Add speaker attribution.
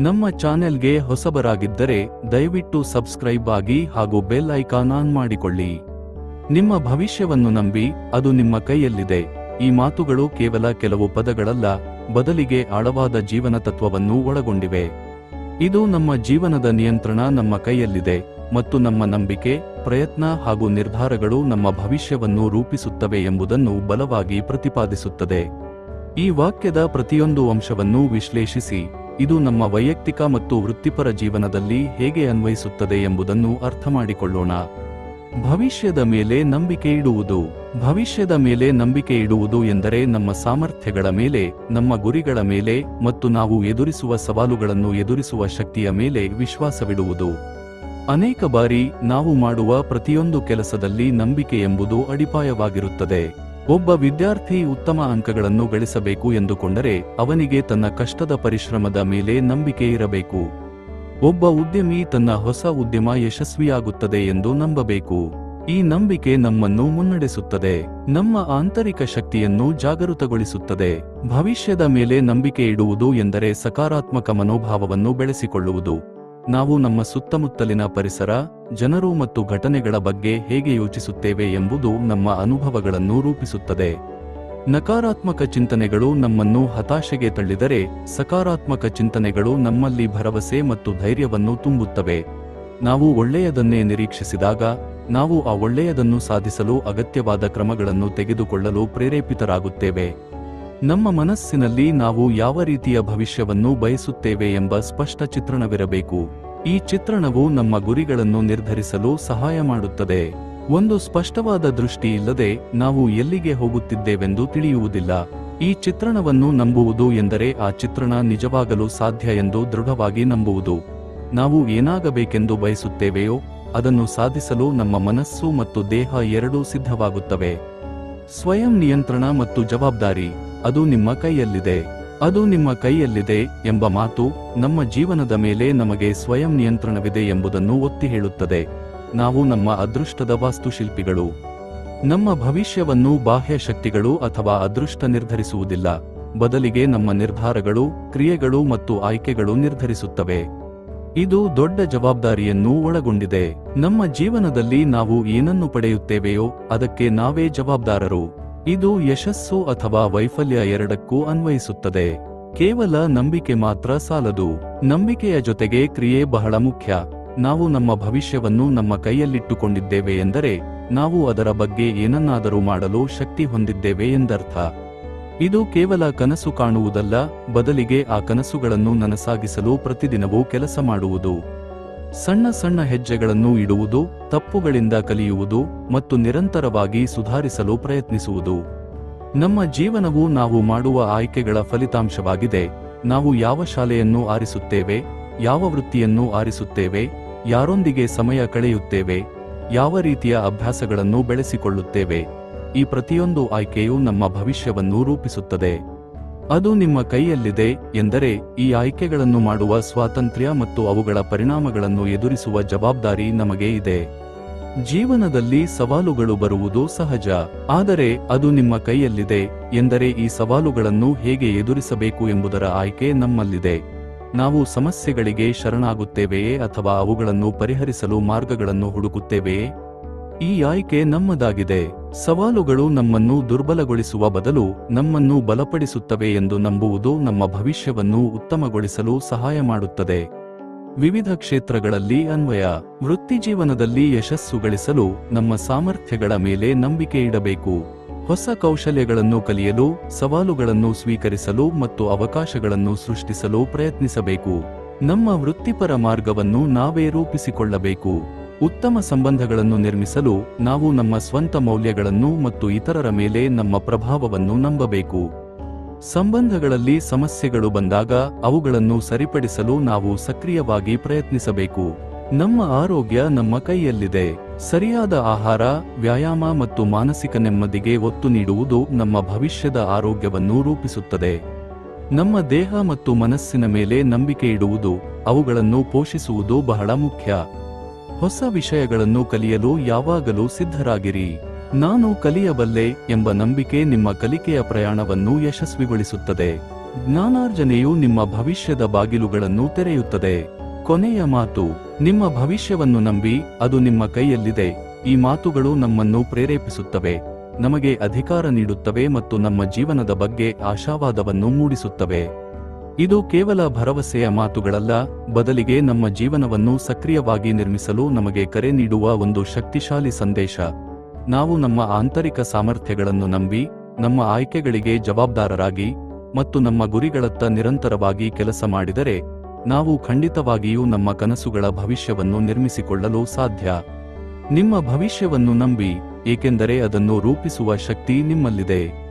Speaker 1: ನಮ್ಮ ಚಾನೆಲ್ಗೆ ಹೊಸಬರಾಗಿದ್ದರೆ ದಯವಿಟ್ಟು ಸಬ್ಸ್ಕ್ರೈಬ್ ಆಗಿ ಹಾಗೂ ಬೆಲ್ ಐಕಾನ್ ಆನ್ ಮಾಡಿಕೊಳ್ಳಿ. ನಿಮ್ಮ ಭವಿಷ್ಯವನ್ನು ನಂಬಿ ಅದು ನಿಮ್ಮ ಕೈಯಲ್ಲಿದೆ. ಈ ಮಾತುಗಳು ಕೇವಲ ಕೆಲವು ಪದಗಳಲ್ಲ, ಬದಲಿಗೆ ಆಳವಾದ ಜೀವನ ತತ್ವವನ್ನು ಒಳಗೊಂಡಿವೆ. ಇದು ನಮ್ಮ ಜೀವನದ ನಿಯಂತ್ರಣ ನಮ್ಮ ಕೈಯಲ್ಲಿದೆ ಮತ್ತು ನಮ್ಮ ನಂಬಿಕೆ, ಪ್ರಯತ್ನ ಹಾಗೂ ನಿರ್ಧಾರಗಳು ನಮ್ಮ ಭವಿಷ್ಯವನ್ನು ರೂಪಿಸುತ್ತವೆ ಎಂಬುದನ್ನು ಬಲವಾಗಿ ಪ್ರತಿಪಾದಿಸುತ್ತದೆ. ಈ ವಾಕ್ಯದ ಪ್ರತಿಯೊಂದು ಅಂಶವನ್ನು ವಿಶ್ಲೇಷಿಸಿ. ಇದು ನಮ್ಮ ವೈಯಕ್ತಿಕ ಮತ್ತು ವೃತ್ತಿಪರ ಜೀವನದಲ್ಲಿ ಹೇಗೆ ಅನ್ವಯಿಸುತ್ತದೆ ಎಂಬುದನ್ನು ಅರ್ಥಮಾಡಿಕೊಳ್ಳೋಣ. ಭವಿಷ್ಯದ ಮೇಲೆ ನಂಬಿಕೆ ಇಡುವುದು. ಭವಿಷ್ಯದ ಮೇಲೆ ನಂಬಿಕೆ ಇಡುವುದು ಎಂದರೆ ನಮ್ಮ ಸಾಮರ್ಥ್ಯಗಳ ಮೇಲೆ, ನಮ್ಮ ಗುರಿಗಳ ಮೇಲೆ ಮತ್ತು ನಾವು ಎದುರಿಸುವ ಸವಾಲುಗಳನ್ನು ಎದುರಿಸುವ ಶಕ್ತಿಯ ಮೇಲೆ ವಿಶ್ವಾಸವಿಡುವುದು. ಅನೇಕ ಬಾರಿ ನಾವು ಮಾಡುವ ಪ್ರತಿಯೊಂದು ಕೆಲಸದಲ್ಲಿ ನಂಬಿಕೆ ಎಂಬುದು ಅಡಿಪಾಯವಾಗಿರುತ್ತದೆ. ಒಬ್ಬ ವಿದ್ಯಾರ್ಥಿ ಉತ್ತಮ ಅಂಕಗಳನ್ನು ಗಳಿಸಬೇಕು ಎಂದುಕೊಂಡರೆ ಅವನಿಗೆ ತನ್ನ ಕಷ್ಟದ ಪರಿಶ್ರಮದ ಮೇಲೆ ನಂಬಿಕೆ ಇರಬೇಕು. ಒಬ್ಬ ಉದ್ಯಮಿ ತನ್ನ ಹೊಸ ಉದ್ಯಮ ಯಶಸ್ವಿಯಾಗುತ್ತದೆ ಎಂದು ನಂಬಬೇಕು. ಈ ನಂಬಿಕೆ ನಮ್ಮನ್ನು ಮುನ್ನಡೆಸುತ್ತದೆ. ನಮ್ಮ ಆಂತರಿಕ ಶಕ್ತಿಯನ್ನು ಜಾಗೃತಗೊಳಿಸುತ್ತದೆ ಭವಿಷ್ಯದ ಮೇಲೆ ನಂಬಿಕೆ ಇಡುವುದು ಎಂದರೆ ಸಕಾರಾತ್ಮಕ ಮನೋಭಾವವನ್ನು ಬೆಳೆಸಿಕೊಳ್ಳುವುದು. ನಾವು ನಮ್ಮ ಸುತ್ತಮುತ್ತಲಿನ ಪರಿಸರ, ಜನರು ಮತ್ತು ಘಟನೆಗಳ ಬಗ್ಗೆ ಹೇಗೆ ಯೋಚಿಸುತ್ತೇವೆ ಎಂಬುದು ನಮ್ಮ ಅನುಭವಗಳನ್ನು ರೂಪಿಸುತ್ತದೆ. ನಕಾರಾತ್ಮಕ ಚಿಂತನೆಗಳು ನಮ್ಮನ್ನು ಹತಾಶೆಗೆ ತಳ್ಳಿದರೆ, ಸಕಾರಾತ್ಮಕ ಚಿಂತನೆಗಳು ನಮ್ಮಲ್ಲಿ ಭರವಸೆ ಮತ್ತು ಧೈರ್ಯವನ್ನು ತುಂಬುತ್ತವೆ. ನಾವು ಒಳ್ಳೆಯದನ್ನೇ ನಿರೀಕ್ಷಿಸಿದಾಗ, ನಾವು ಆ ಒಳ್ಳೆಯದನ್ನು ಸಾಧಿಸಲು ಅಗತ್ಯವಾದ ಕ್ರಮಗಳನ್ನು ತೆಗೆದುಕೊಳ್ಳಲು ಪ್ರೇರೇಪಿತರಾಗುತ್ತೇವೆ. ನಮ್ಮ ಮನಸ್ಸಿನಲ್ಲಿ ನಾವು ಯಾವ ರೀತಿಯ ಭವಿಷ್ಯವನ್ನು ಬಯಸುತ್ತೇವೆ ಎಂಬ ಸ್ಪಷ್ಟ ಚಿತ್ರಣವಿರಬೇಕು. ಈ ಚಿತ್ರಣವು ನಮ್ಮ ಗುರಿಗಳನ್ನು ನಿರ್ಧರಿಸಲು ಸಹಾಯ ಮಾಡುತ್ತದೆ. ಒಂದು ಸ್ಪಷ್ಟವಾದ ದೃಷ್ಟಿ ಇಲ್ಲದೆ ನಾವು ಎಲ್ಲಿಗೆ ಹೋಗುತ್ತಿದ್ದೇವೆಂದು ತಿಳಿಯುವುದಿಲ್ಲ. ಈ ಚಿತ್ರಣವನ್ನು ನಂಬುವುದು ಎಂದರೆ ಆ ಚಿತ್ರಣ ನಿಜವಾಗಲು ಸಾಧ್ಯ ಎಂದು ದೃಢವಾಗಿ ನಂಬುವುದು. ನಾವು ಏನಾಗಬೇಕೆಂದು ಬಯಸುತ್ತೇವೆಯೋ, ಅದನ್ನು ಸಾಧಿಸಲು ನಮ್ಮ ಮನಸ್ಸು ಮತ್ತು ದೇಹ ಎರಡೂ ಸಿದ್ಧವಾಗುತ್ತವೆ. ಸ್ವಯಂ ನಿಯಂತ್ರಣ ಮತ್ತು ಜವಾಬ್ದಾರಿ. ಅದು ನಿಮ್ಮ ಕೈಯಲ್ಲಿದೆ, ಅದು ನಿಮ್ಮ ಕೈಯಲ್ಲಿದೆ ಎಂಬ ಮಾತು ನಮ್ಮ ಜೀವನದ ಮೇಲೆ ನಮಗೆ ಸ್ವಯಂ ನಿಯಂತ್ರಣವಿದೆ ಎಂಬುದನ್ನು ಒತ್ತಿ ಹೇಳುತ್ತದೆ. ನಾವು ನಮ್ಮ ಅದೃಷ್ಟದ ವಾಸ್ತುಶಿಲ್ಪಿಗಳು. ನಮ್ಮ ಭವಿಷ್ಯವನ್ನು ಬಾಹ್ಯ ಶಕ್ತಿಗಳು ಅಥವಾ ಅದೃಷ್ಟ ನಿರ್ಧರಿಸುವುದಿಲ್ಲ. ಬದಲಿಗೆ ನಮ್ಮ ನಿರ್ಧಾರಗಳು, ಕ್ರಿಯೆಗಳು ಮತ್ತು ಆಯ್ಕೆಗಳು ನಿರ್ಧರಿಸುತ್ತವೆ. ಇದು ದೊಡ್ಡ ಜವಾಬ್ದಾರಿಯನ್ನು ಒಳಗೊಂಡಿದೆ. ನಮ್ಮ ಜೀವನದಲ್ಲಿ ನಾವು ಏನನ್ನು ಪಡೆಯುತ್ತೇವೆಯೋ ಅದಕ್ಕೆ ನಾವೇ ಜವಾಬ್ದಾರರು. ಇದು ಯಶಸ್ಸು ಅಥವಾ ವೈಫಲ್ಯ ಎರಡಕ್ಕೂ ಅನ್ವಯಿಸುತ್ತದೆ. ಕೇವಲ ನಂಬಿಕೆ ಮಾತ್ರ ಸಾಲದು. ನಂಬಿಕೆಯ ಜೊತೆಗೆ ಕ್ರಿಯೆ ಬಹಳ ಮುಖ್ಯ. ನಾವು ನಮ್ಮ ಭವಿಷ್ಯವನ್ನು ನಮ್ಮ ಕೈಯಲ್ಲಿಟ್ಟುಕೊಂಡಿದ್ದೇವೆ ಎಂದರೆ, ನಾವು ಅದರ ಬಗ್ಗೆ ಏನನ್ನಾದರೂ ಮಾಡಲು ಶಕ್ತಿ ಹೊಂದಿದ್ದೇವೆ ಎಂದರ್ಥ. ಇದು ಕೇವಲ ಕನಸು ಕಾಣುವುದಲ್ಲ, ಬದಲಿಗೆ ಆ ಕನಸುಗಳನ್ನು ನನಸಾಗಿಸಲು ಪ್ರತಿದಿನವೂ ಕೆಲಸ ಮಾಡುವುದು. ಸಣ್ಣ ಸಣ್ಣ ಹೆಜ್ಜೆಗಳನ್ನು ಇಡುವುದು, ತಪ್ಪುಗಳಿಂದ ಕಲಿಯುವುದು ಮತ್ತು ನಿರಂತರವಾಗಿ ಸುಧಾರಿಸಲು ಪ್ರಯತ್ನಿಸುವುದು. ನಮ್ಮ ಜೀವನವು ನಾವು ಮಾಡುವ ಆಯ್ಕೆಗಳ ಫಲಿತಾಂಶವಾಗಿದೆ. ನಾವು ಯಾವ ಶಾಲೆಯನ್ನು ಆರಿಸುತ್ತೇವೆ, ಯಾವ ವೃತ್ತಿಯನ್ನು ಆರಿಸುತ್ತೇವೆ, ಯಾರೊಂದಿಗೆ ಸಮಯ ಕಳೆಯುತ್ತೇವೆ, ಯಾವ ರೀತಿಯ ಅಭ್ಯಾಸಗಳನ್ನು ಬೆಳೆಸಿಕೊಳ್ಳುತ್ತೇವೆ. ಈ ಪ್ರತಿಯೊಂದು ಆಯ್ಕೆಯು ನಮ್ಮ ಭವಿಷ್ಯವನ್ನು ರೂಪಿಸುತ್ತದೆ. ಅದು ನಿಮ್ಮ ಕೈಯಲ್ಲಿದೆ ಎಂದರೆ ಈ ಆಯ್ಕೆಗಳನ್ನು ಮಾಡುವ ಸ್ವಾತಂತ್ರ್ಯ ಮತ್ತು ಅವುಗಳ ಪರಿಣಾಮಗಳನ್ನು ಎದುರಿಸುವ ಜವಾಬ್ದಾರಿ ನಮಗೆ ಇದೆ. ಜೀವನದಲ್ಲಿ ಸವಾಲುಗಳು ಬರುವುದು ಸಹಜ, ಆದರೆ ಅದು ನಿಮ್ಮ ಕೈಯಲ್ಲಿದೆ ಎಂದರೆ ಈ ಸವಾಲುಗಳನ್ನು ಹೇಗೆ ಎದುರಿಸಬೇಕು ಎಂಬುದರ ಆಯ್ಕೆ ನಮ್ಮಲ್ಲಿದೆ. ನಾವು ಸಮಸ್ಯೆಗಳಿಗೆ ಶರಣಾಗುತ್ತೇವೆಯೇ ಅಥವಾ ಅವುಗಳನ್ನು ಪರಿಹರಿಸಲು ಮಾರ್ಗಗಳನ್ನು ಹುಡುಕುತ್ತೇವೆಯೇ? ಈ ಆಯ್ಕೆ ನಮ್ಮದಾಗಿದೆ. ಸವಾಲುಗಳು ನಮ್ಮನ್ನು ದುರ್ಬಲಗೊಳಿಸುವ ಬದಲು ನಮ್ಮನ್ನು ಬಲಪಡಿಸುತ್ತವೆ ಎಂದು ನಂಬುವುದು ನಮ್ಮ ಭವಿಷ್ಯವನ್ನು ಉತ್ತಮಗೊಳಿಸಲು ಸಹಾಯ ಮಾಡುತ್ತದೆ. ವಿವಿಧ ಕ್ಷೇತ್ರಗಳಲ್ಲಿ ಅನ್ವಯ ವೃತ್ತಿಜೀವನದಲ್ಲಿ ಯಶಸ್ಸು ಗಳಿಸಲು ನಮ್ಮ ಸಾಮರ್ಥ್ಯಗಳ ಮೇಲೆ ನಂಬಿಕೆ ಇಡಬೇಕು. ಹೊಸ ಕೌಶಲ್ಯಗಳನ್ನು ಕಲಿಯಲು, ಸವಾಲುಗಳನ್ನು ಸ್ವೀಕರಿಸಲು ಮತ್ತು ಅವಕಾಶಗಳನ್ನು ಸೃಷ್ಟಿಸಲು ಪ್ರಯತ್ನಿಸಬೇಕು. ನಮ್ಮ ವೃತ್ತಿಪರ ಮಾರ್ಗವನ್ನು ನಾವೇ ರೂಪಿಸಿಕೊಳ್ಳಬೇಕು. ಉತ್ತಮ ಸಂಬಂಧಗಳನ್ನು ನಿರ್ಮಿಸಲು ನಾವು ನಮ್ಮ ಸ್ವಂತ ಮೌಲ್ಯಗಳನ್ನು ಮತ್ತು ಇತರರ ಮೇಲೆ ನಮ್ಮ ಪ್ರಭಾವವನ್ನು ನಂಬಬೇಕು. ಸಂಬಂಧಗಳಲ್ಲಿ ಸಮಸ್ಯೆಗಳು ಬಂದಾಗ ಅವುಗಳನ್ನು ಸರಿಪಡಿಸಲು ನಾವು ಸಕ್ರಿಯವಾಗಿ ಪ್ರಯತ್ನಿಸಬೇಕು. ನಮ್ಮ ಆರೋಗ್ಯ ನಮ್ಮ ಕೈಯಲ್ಲಿದೆ. ಸರಿಯಾದ ಆಹಾರ, ವ್ಯಾಯಾಮ ಮತ್ತು ಮಾನಸಿಕ ನೆಮ್ಮದಿಗೆ ಒತ್ತು ನೀಡುವುದು ನಮ್ಮ ಭವಿಷ್ಯದ ಆರೋಗ್ಯವನ್ನು ರೂಪಿಸುತ್ತದೆ. ನಮ್ಮ ದೇಹ ಮತ್ತು ಮನಸ್ಸಿನ ಮೇಲೆ ನಂಬಿಕೆ ಇಡುವುದು ಅವುಗಳನ್ನು ಪೋಷಿಸುವುದು ಬಹಳ ಮುಖ್ಯ. ಹೊಸ ವಿಷಯಗಳನ್ನು ಕಲಿಯಲು ಯಾವಾಗಲೂ ಸಿದ್ಧರಾಗಿರಿ. ನಾನು ಕಲಿಯಬಲ್ಲೆ ಎಂಬ ನಂಬಿಕೆ ನಿಮ್ಮ ಕಲಿಕೆಯ ಪ್ರಯಾಣವನ್ನು ಯಶಸ್ವಿಗೊಳಿಸುತ್ತದೆ. ಜ್ಞಾನಾರ್ಜನೆಯು ನಿಮ್ಮ ಭವಿಷ್ಯದ ಬಾಗಿಲುಗಳನ್ನು ತೆರೆಯುತ್ತದೆ. ಕೊನೆಯ ಮಾತು, ನಿಮ್ಮ ಭವಿಷ್ಯವನ್ನು ನಂಬಿ ಅದು ನಿಮ್ಮ ಕೈಯಲ್ಲಿದೆ. ಈ ಮಾತುಗಳು ನಮ್ಮನ್ನು ಪ್ರೇರೇಪಿಸುತ್ತವೆ. ನಮಗೆ ಅಧಿಕಾರ ನೀಡುತ್ತವೆ ಮತ್ತು ನಮ್ಮ ಜೀವನದ ಬಗ್ಗೆ ಆಶಾವಾದವನ್ನು ಮೂಡಿಸುತ್ತವೆ. ಇದು ಕೇವಲ ಭರವಸೆಯ ಮಾತುಗಳಲ್ಲ, ಬದಲಿಗೆ ನಮ್ಮ ಜೀವನವನ್ನು ಸಕ್ರಿಯವಾಗಿ ನಿರ್ಮಿಸಲು ನಮಗೆ ಕರೆ ನೀಡುವ ಒಂದು ಶಕ್ತಿಶಾಲಿ ಸಂದೇಶ. ನಾವು ನಮ್ಮ ಆಂತರಿಕ ಸಾಮರ್ಥ್ಯಗಳನ್ನು ನಂಬಿ, ನಮ್ಮ ಆಯ್ಕೆಗಳಿಗೆ ಜವಾಬ್ದಾರರಾಗಿ ಮತ್ತು ನಮ್ಮ ಗುರಿಗಳತ್ತ ನಿರಂತರವಾಗಿ ಕೆಲಸ ಮಾಡಿದರೆ, ನಾವು ಖಂಡಿತವಾಗಿಯೂ ನಮ್ಮ ಕನಸುಗಳ ಭವಿಷ್ಯವನ್ನು ನಿರ್ಮಿಸಿಕೊಳ್ಳಲು ಸಾಧ್ಯ. ನಿಮ್ಮ ಭವಿಷ್ಯವನ್ನು ನಂಬಿ, ಏಕೆಂದರೆ ಅದನ್ನು ರೂಪಿಸುವ ಶಕ್ತಿ ನಿಮ್ಮಲ್ಲಿದೆ.